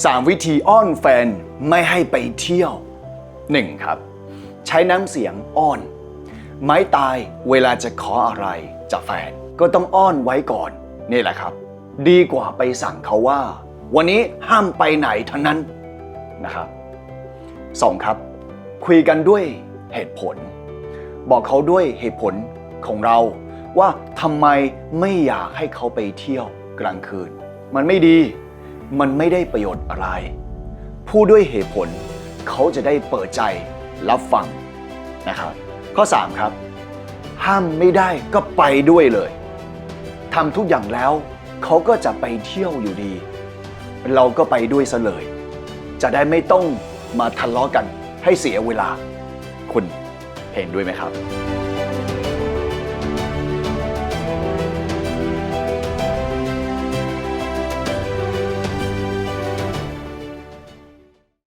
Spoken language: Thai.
3 วิธีอ้อนแฟนไม่ให้ไปเที่ยว 1. ครับ ใช้น้ำเสียงอ้อน ไม้ตายเวลาจะขออะไรจากแฟนก็ต้องอ้อนไว้ก่อน นี่แหละครับ ดีกว่าไปสั่งเขาว่า วันนี้ห้ามไปไหนทั้งนั้นนะครับ 2. ครับ คุยกันด้วยเหตุผล บอกเขาด้วยเหตุผลของเราว่าทำไมไม่อยากให้เขาไปเที่ยวกลางคืน มันไม่ดี มันไม่ได้ประโยชน์อะไร พูดด้วยเหตุผลเขาจะได้เปิดใจรับฟังนะครับ ข้อ 3 ครับ ห้ามไม่ได้ก็ไปด้วยเลยทำทุกอย่างแล้ว เขาก็จะไปเที่ยวอยู่ดี เราก็ไปด้วยซะเลย จะได้ไม่ต้องมาทะเลาะกันให้เสียเวลา คุณเห็นด้วยไหมครับ